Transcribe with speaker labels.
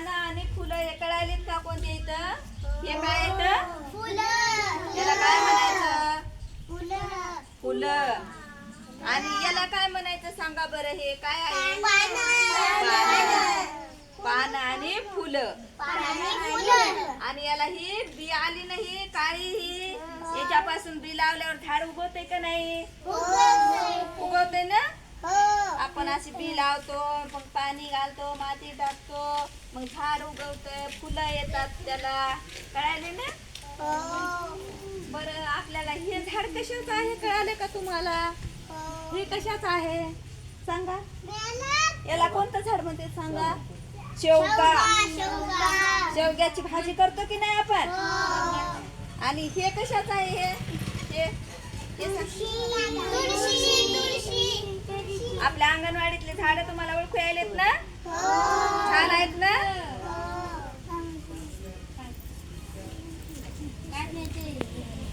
Speaker 1: पानं आणि फुलं हे कळालीत का कोणते इथं? हे काय येतं याला काय म्हणायचं? फुलं. आणि याला काय म्हणायचं सांगा बरं हे काय आहे? पानं. आणि फुलं. आणि याला ही बी आली नाही काळी ही. याच्यापासून बी लावल्यावर झाड उगवते का नाही? आपण अशी बी लावतो मग पाणी घालतो माती टाकतो मग झाड उगवतंय फुलं येतात त्याला. कळाले ना? बरं आपल्याला हे झाड कशाचं आहे? कळाले का तुम्हाला? हे. कशाचं आहे? सांगा. याला कोणतं झाड म्हणते? सांगा. शेवगा. शेवग्याची भाजी करतो की नाही आपण? आणि हे कशाचं आहे हे? हे? हे. आपल्या अंगणवाडीतले झाड तुम्हाला ओळखू यायलेत ना? छान आहेत ना?